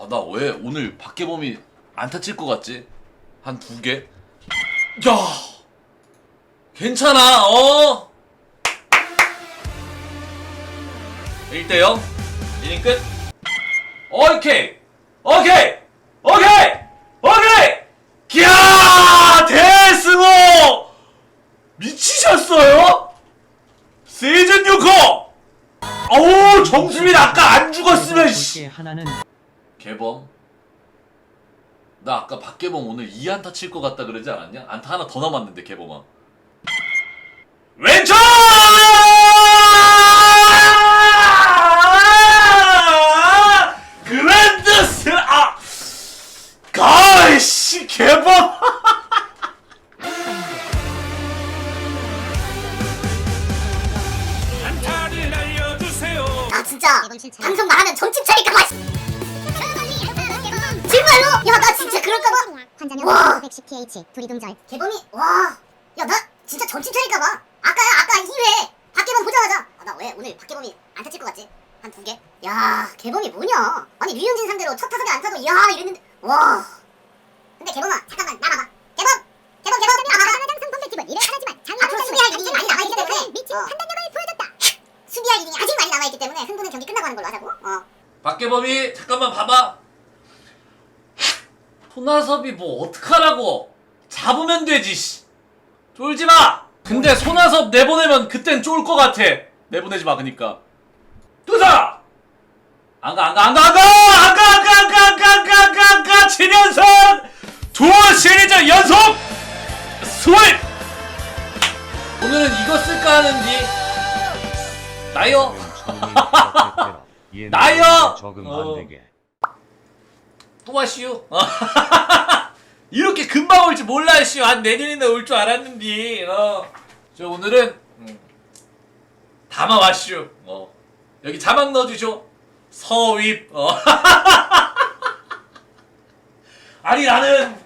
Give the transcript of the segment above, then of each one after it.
아 나 왜 오늘 박계범이 안타 칠 것 같지? 한 두 개? 야! 괜찮아 어? 1대0 이닝 끝? 오케이! 오케이! 오케이! 오케이! 기야 대승호! 미치셨어요? 시즌 6호 어우 정수빈 아까 안 죽었으면 씨. 하나는 개범? 나 아까 박개범 오늘 2안타 칠 것 같다 그러지 않았냐? 안타 하나 더 남았는데 개범아. 왼쪽! 그랜드스! 아! 가이씨 개범! 안타를 날려주세요. 아 진짜. 방송 말하면 정신 차릴까 봐 정말로? 야 나 진짜 그럴까 봐. 환자명 와. 110pH 두리둥절. 개범이 와야 나 진짜 정신 차릴까 봐. 아까야 아까 2회 박개범 보자마자. 아, 나 왜 오늘 박개범이 안 타 칠 것 같지? 한 두 개? 야 개범이 뭐냐? 아니 류현진 상대로 첫 타석에 안 타도 야 이랬는데. 와. 근데 개범아 잠깐만 나가봐. 개범! 개범 개범! 하지만 앞으로 수비할 일이 많이 남아있기 때문에. 미친 어. 판단력을 보여줬다. 수비할 일이 아직 많이 남아있기 때문에 흥분은 경기 끝나고 하는 걸로 하자고. 어. 박개범이 잠깐만 봐봐 손아섭이 뭐 어떡하라고. 잡으면 되지 씨. 쫄지 마! 근데 손아섭 내보내면 그땐 쫄 것 같아. 내보내지 마 그니까. 뜨자 안가 안가 안가 안가! 안가 안가 안가 안가 안가 안가 안가! 7연승 두 시리즈 연속! 스웩 오늘은 이거 쓸까 하는지. 나요 나요! 적응 어. 안 되게. 또 와시오. 이렇게 금방 올 줄 몰라시오. 한 내년이나 올 줄 알았는데. 어. 저 오늘은 음, 담아 와시오. 어. 여기 자막 넣어주쇼. 서윗. 어. 아니 나는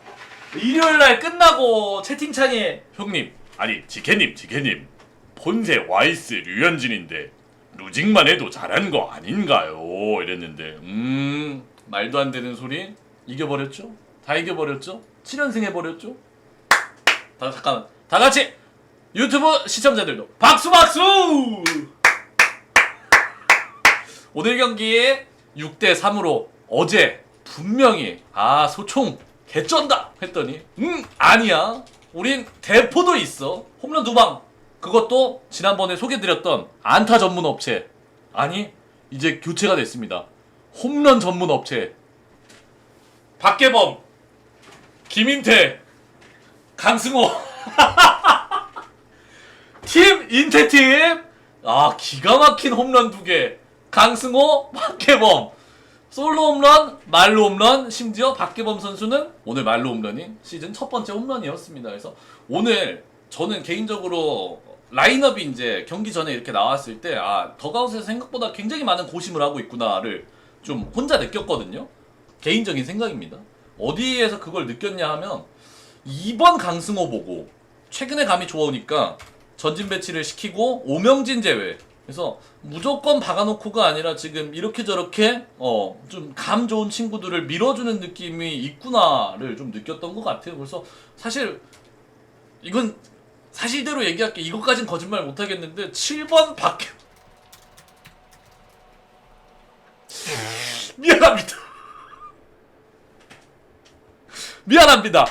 일요일 날 끝나고 채팅창에 형님 아니 지케님 지케님 본세 와이스 류현진인데 루직만 해도 잘한 거 아닌가요? 이랬는데 음 말도 안 되는 소리 이겨버렸죠? 다 이겨버렸죠? 7연승 해버렸죠? 다 잠깐만 다 같이 유튜브 시청자들도 박수 박수! 오늘 경기 6대 3으로 어제 분명히 아 소총 개쩐다 했더니 음 아니야 우린 대포도 있어 홈런 두 방 그것도 지난번에 소개드렸던 안타 전문 업체 아니 이제 교체가 됐습니다 홈런 전문 업체. 박계범 김인태 강승호. 팀 인태팀. 아 기가 막힌 홈런 두 개. 강승호 박계범. 솔로 홈런 말로 홈런. 심지어 박계범 선수는 오늘 말로 홈런이 시즌 첫 번째 홈런이었습니다. 그래서 오늘 저는 개인적으로 라인업이 이제 경기 전에 이렇게 나왔을 때 아 더가웃에서 생각보다 굉장히 많은 고심을 하고 있구나를 좀 혼자 느꼈거든요 개인적인 생각입니다 어디에서 그걸 느꼈냐 하면 2번 강승호 보고 최근에 감이 좋으니까 전진 배치를 시키고 오명진 제외. 그래서 무조건 박아놓고가 아니라 지금 이렇게 저렇게 어 좀 감 좋은 친구들을 밀어주는 느낌이 있구나를 좀 느꼈던 것 같아요. 그래서 사실 이건 사실대로 얘기할게 이것까진 거짓말 못하겠는데 7번 밖에 미안합니다. 미안합니다.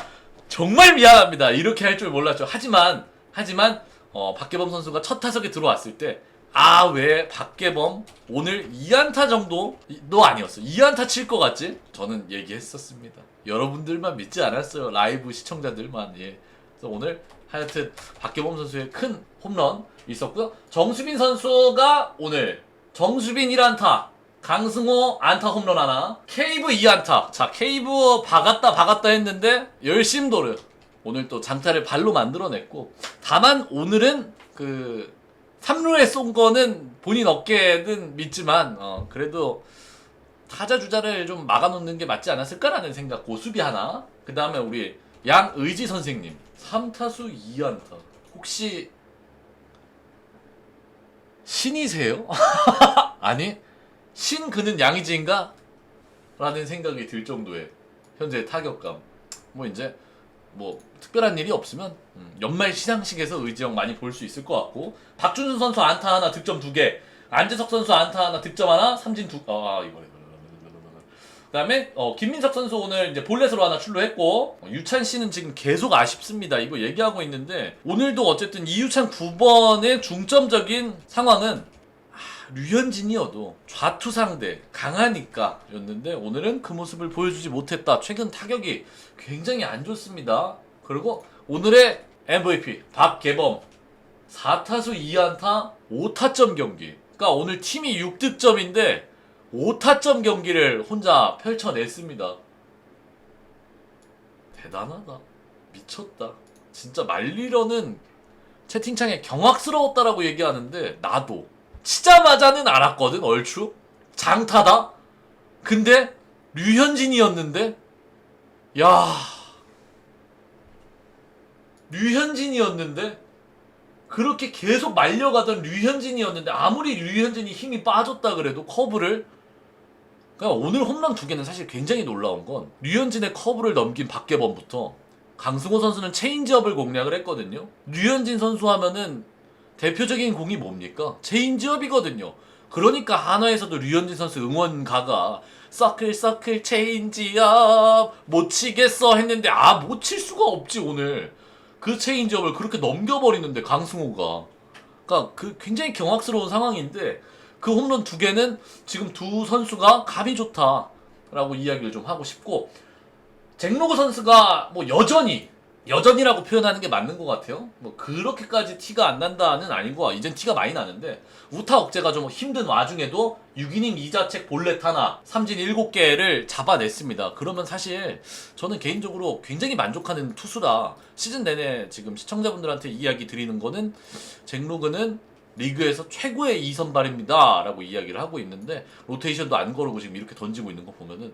정말 미안합니다. 이렇게 할 줄 몰랐죠. 하지만 하지만 어, 박계범 선수가 첫 타석에 들어왔을 때 아 왜 박계범 오늘 2안타 정도도 아니었어. 2안타 칠 것 같지? 저는 얘기했었습니다. 여러분들만 믿지 않았어요. 라이브 시청자들만 예. 그래서 오늘 하여튼 박계범 선수의 큰 홈런 있었고요. 정수빈 선수가 오늘 정수빈 1안타 강승호 안타 홈런 하나, 케이브 2안타. 자, 케이브 박았다 박았다 했는데 열심도르. 오늘 또 장타를 발로 만들어냈고 다만 오늘은 그 3루에 쏜 거는 본인 어깨는 믿지만 어, 그래도 타자 주자를 좀 막아놓는 게 맞지 않았을까라는 생각 고수비 하나 그 다음에 우리 양의지 선생님 3타수 2안타 혹시 신이세요? 아니 신 그는 양의지인가? 라는 생각이 들 정도의 현재 타격감. 뭐 이제 뭐 특별한 일이 없으면 음, 연말 시상식에서 의지영 많이 볼 수 있을 것 같고 박준순 선수 안타 하나 득점 두 개, 안재석 선수 안타 하나 득점 하나, 삼진 두 아 이거 이거 그다음에 어, 김민석 선수 오늘 이제 볼넷으로 하나 출루했고 어, 유찬 씨는 지금 계속 아쉽습니다. 이거 얘기하고 있는데 오늘도 어쨌든 이유찬 9번의 중점적인 상황은 아, 류현진이어도 좌투 상대 강하니까였는데 오늘은 그 모습을 보여주지 못했다. 최근 타격이 굉장히 안 좋습니다. 그리고 오늘의 MVP 박계범 4타수 2안타 5타점 경기. 그러니까 오늘 팀이 6득점인데 5타점 경기를 혼자 펼쳐냈습니다. 대단하다. 미쳤다. 진짜 말리러는 채팅창에 경악스러웠다라고 얘기하는데 나도 치자마자는 알았거든 얼추 장타다. 근데 류현진이었는데 야 류현진이었는데 그렇게 계속 말려가던 류현진이었는데 아무리 류현진이 힘이 빠졌다 그래도 커브를 그러니까 오늘 홈런 두 개는 사실 굉장히 놀라운 건 류현진의 커브를 넘긴 박계범부터 강승호 선수는 체인지업을 공략을 했거든요. 류현진 선수 하면은 대표적인 공이 뭡니까? 체인지업이거든요. 그러니까 한화에서도 류현진 선수 응원가가 서클 서클 체인지업 못 치겠어 했는데 아 못 칠 수가 없지 오늘 그 체인지업을 그렇게 넘겨버리는데 강승호가 그러니까 그 굉장히 경악스러운 상황인데 그 홈런 두 개는 지금 두 선수가 감이 좋다라고 이야기를 좀 하고 싶고 잭로그 선수가 뭐 여전히 여전이라고 표현하는 게 맞는 것 같아요. 뭐 그렇게까지 티가 안 난다는 아니고 이젠 티가 많이 나는데 우타 억제가 좀 힘든 와중에도 6이닝 2자책 볼넷 하나 삼진 7개를 잡아냈습니다. 그러면 사실 저는 개인적으로 굉장히 만족하는 투수다. 시즌 내내 지금 시청자분들한테 이야기 드리는 거는 잭로그는 리그에서 최고의 2선발입니다. 라고 이야기를 하고 있는데 로테이션도 안 거르고 지금 이렇게 던지고 있는 거 보면은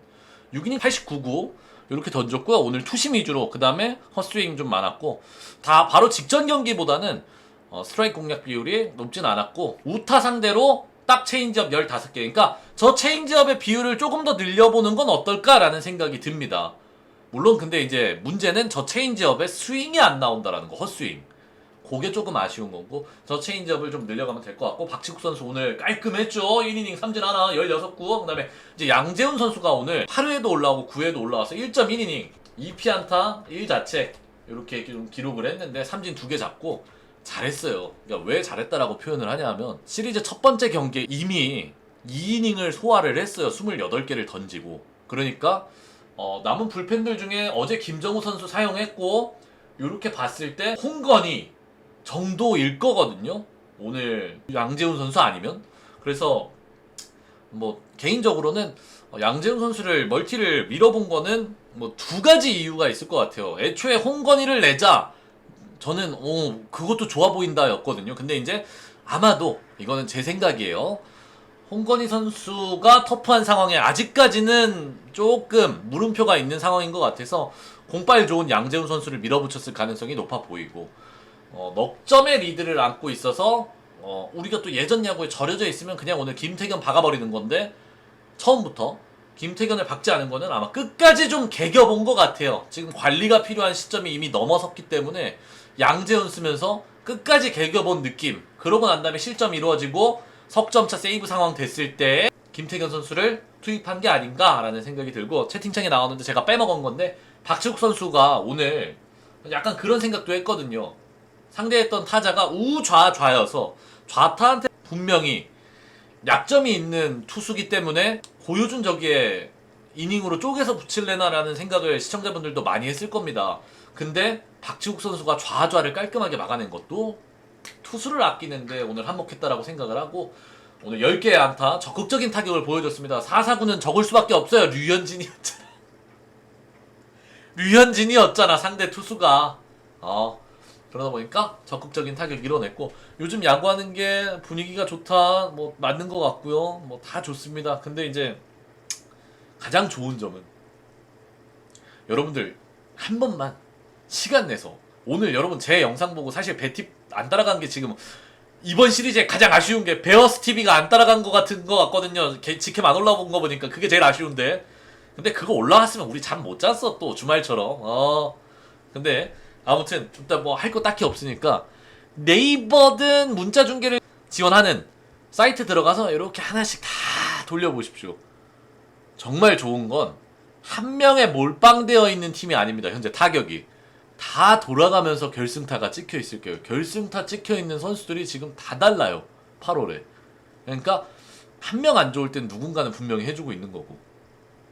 6이닝 89구 이렇게 던졌고요. 오늘 투심 위주로 그 다음에 헛스윙 좀 많았고 다 바로 직전 경기보다는 어, 스트라이크 공략 비율이 높진 않았고 우타 상대로 딱 체인지업 15개 그러니까 저 체인지업의 비율을 조금 더 늘려보는 건 어떨까라는 생각이 듭니다. 물론 근데 이제 문제는 저 체인지업에 스윙이 안 나온다라는 거 헛스윙 그게 조금 아쉬운 거고 저 체인지업을 좀 늘려가면 될 것 같고 박지국 선수 오늘 깔끔했죠? 1이닝 3진 하나 16구 그 다음에 이제 양재훈 선수가 오늘 8회에도 올라오고 9회에도 올라와서 1.1이닝 2피안타 1자책 이렇게 좀 기록을 했는데 3진 2개 잡고 잘했어요. 그러니까 왜 잘했다라고 표현을 하냐면 시리즈 첫 번째 경기에 이미 2이닝을 소화를 했어요. 28개를 던지고. 그러니까 어, 남은 불펜들 중에 어제 김정우 선수 사용했고 이렇게 봤을 때 홍건이 정도일 거거든요. 오늘 양재훈 선수 아니면 그래서 뭐 개인적으로는 어, 양재훈 선수를 멀티를 밀어본 거는 뭐 두 가지 이유가 있을 것 같아요. 애초에 홍건이를 내자 저는 오 그것도 좋아 보인다였거든요. 근데 이제 아마도 이거는 제 생각이에요. 홍건희 선수가 터프한 상황에 아직까지는 조금 물음표가 있는 상황인 것 같아서 공빨 좋은 양재훈 선수를 밀어붙였을 가능성이 높아 보이고 어, 넉 점의 리드를 안고 있어서 어, 우리가 또 예전 야구에 절여져 있으면 그냥 오늘 김태견 박아버리는 건데 처음부터 김태견을 박지 않은 거는 아마 끝까지 좀 개겨본 것 같아요. 지금 관리가 필요한 시점이 이미 넘어섰기 때문에 양재훈 쓰면서 끝까지 개겨본 느낌. 그러고 난 다음에 실점 이루어지고 석점차 세이브 상황 됐을 때 김태견 선수를 투입한 게 아닌가라는 생각이 들고 채팅창에 나오는데 제가 빼먹은 건데 박지국 선수가 오늘 약간 그런 생각도 했거든요. 상대했던 타자가 우좌좌여서 좌타한테 분명히 약점이 있는 투수기 때문에 고효준 저기에 이닝으로 쪼개서 붙일래나라는 생각을 시청자분들도 많이 했을 겁니다. 근데 박지국 선수가 좌좌를 깔끔하게 막아낸 것도 투수를 아끼는데 오늘 한몫했다라고 생각을 하고 오늘 10개의 안타 적극적인 타격을 보여줬습니다. 4사구는 적을 수밖에 없어요. 류현진이었잖아. 류현진이었잖아 상대 투수가. 어. 그러다 보니까 적극적인 타격 이뤄냈고 요즘 야구하는 게 분위기가 좋다 뭐 맞는 것 같고요 뭐 다 좋습니다 근데 이제 가장 좋은 점은 여러분들 한 번만 시간 내서 오늘 여러분 제 영상 보고 사실 배팁 안 따라간 게 지금 이번 시리즈에 가장 아쉬운 게 베어스 TV가 안 따라간 것 같은 것 같거든요 게- 직캠 안 올라온 거 보니까 그게 제일 아쉬운데 근데 그거 올라왔으면 우리 잠 못 잤어 또 주말처럼. 어. 근데 아무튼 일단 뭐 할 거 딱히 없으니까 네이버든 문자 중계를 지원하는 사이트 들어가서 이렇게 하나씩 다 돌려보십시오. 정말 좋은 건 한 명에 몰빵되어 있는 팀이 아닙니다. 현재 타격이 다 돌아가면서 결승타가 찍혀 있을 거예요. 결승타 찍혀 있는 선수들이 지금 다 달라요. 8월에. 그러니까 한 명 안 좋을 땐 누군가는 분명히 해주고 있는 거고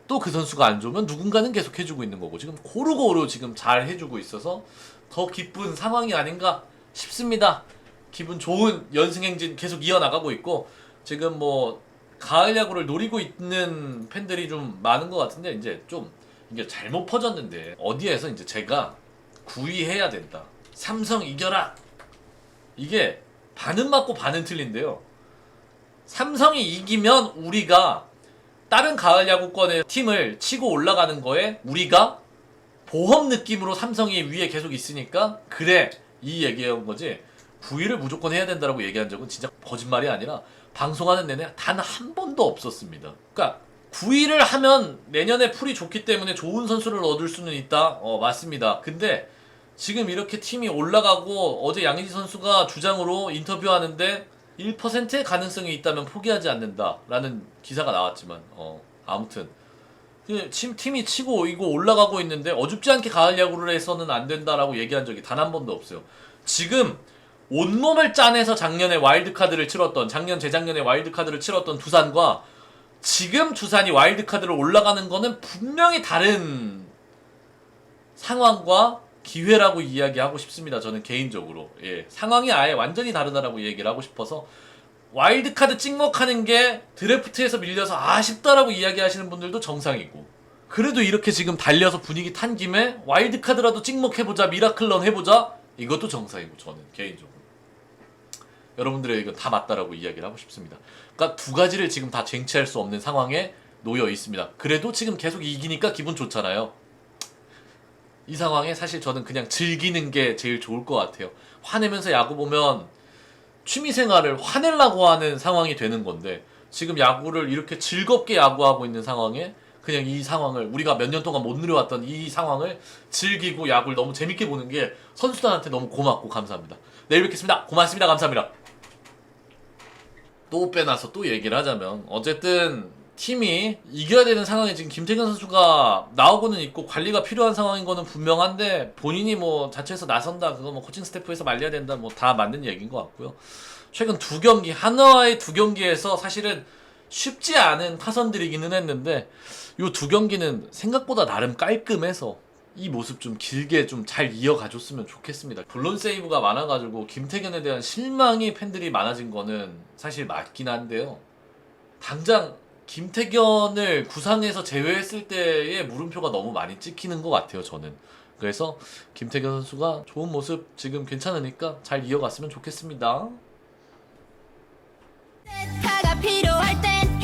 또 그 선수가 안 좋으면 누군가는 계속 해주고 있는 거고 지금 고루고루 지금 잘 해주고 있어서 더 기쁜 상황이 아닌가 싶습니다. 기분 좋은 연승 행진 계속 이어나가고 있고 지금 뭐 가을 야구를 노리고 있는 팬들이 좀 많은 것 같은데 이제 좀 이게 잘못 퍼졌는데 어디에서 이제 제가 구의해야 된다. 삼성 이겨라. 이게 반은 맞고 반은 틀린데요. 삼성이 이기면 우리가 다른 가을 야구권의 팀을 치고 올라가는 거에 우리가 보험 느낌으로 삼성이 위에 계속 있으니까 그래 이 얘기한 거지 구위를 무조건 해야 된다라고 얘기한 적은 진짜 거짓말이 아니라 방송하는 내내 단 한 번도 없었습니다. 그러니까 9위를 하면 내년에 풀이 좋기 때문에 좋은 선수를 얻을 수는 있다. 어, 맞습니다. 근데 지금 이렇게 팀이 올라가고 어제 양희지 선수가 주장으로 인터뷰하는데 1%의 가능성이 있다면 포기하지 않는다라는 기사가 나왔지만 어, 아무튼 그 팀- 팀이 치고 이거 올라가고 있는데 어줍지 않게 가을 야구를 해서는 안 된다라고 얘기한 적이 단 한 번도 없어요. 지금 온몸을 짜내서 작년에 와일드카드를 치렀던 작년 재작년에 와일드카드를 치렀던 두산과 지금 두산이 와일드카드를 올라가는 거는 분명히 다른 상황과 기회라고 이야기하고 싶습니다. 저는 개인적으로 예 상황이 아예 완전히 다르다라고 얘기를 하고 싶어서 와일드카드 찍먹하는 게 드래프트에서 밀려서 아쉽다라고 이야기하시는 분들도 정상이고 그래도 이렇게 지금 달려서 분위기 탄 김에 와일드카드라도 찍먹해보자 미라클런 해보자 이것도 정상이고 저는 개인적으로 여러분들의 의견 다 맞다라고 이야기를 하고 싶습니다. 그러니까 두 가지를 지금 다 쟁취할 수 없는 상황에 놓여 있습니다. 그래도 지금 계속 이기니까 기분 좋잖아요. 이 상황에 사실 저는 그냥 즐기는 게 제일 좋을 것 같아요. 화내면서 야구 보면 취미 생활을 화내려고 하는 상황이 되는 건데 지금 야구를 이렇게 즐겁게 야구하고 있는 상황에 그냥 이 상황을 우리가 몇 년 동안 못 누려왔던 이 상황을 즐기고 야구를 너무 재밌게 보는 게 선수단한테 너무 고맙고 감사합니다. 내일 뵙겠습니다. 고맙습니다. 감사합니다. 또 빼놔서 또 얘기를 하자면 어쨌든 팀이 이겨야 되는 상황에 지금 김태균 선수가 나오고는 있고 관리가 필요한 상황인 거는 분명한데 본인이 뭐 자체에서 나선다 그거 뭐 코칭 스태프에서 말려야 된다 뭐 다 맞는 얘기인 것 같고요. 최근 두 경기 하나와의 두 경기에서 사실은 쉽지 않은 타선들이기는 했는데 요두 경기는 생각보다 나름 깔끔해서 이 모습 좀 길게 좀 잘 이어가줬으면 좋겠습니다. 블론 세이브가 많아가지고 김태균에 대한 실망이 팬들이 많아진 거는 사실 맞긴 한데요. 당장 김태견을 구상에서 제외했을 때의 물음표가 너무 많이 찍히는 것 같아요, 저는. 그래서 김태견 선수가 좋은 모습 지금 괜찮으니까 잘 이어갔으면 좋겠습니다. 필요할 땐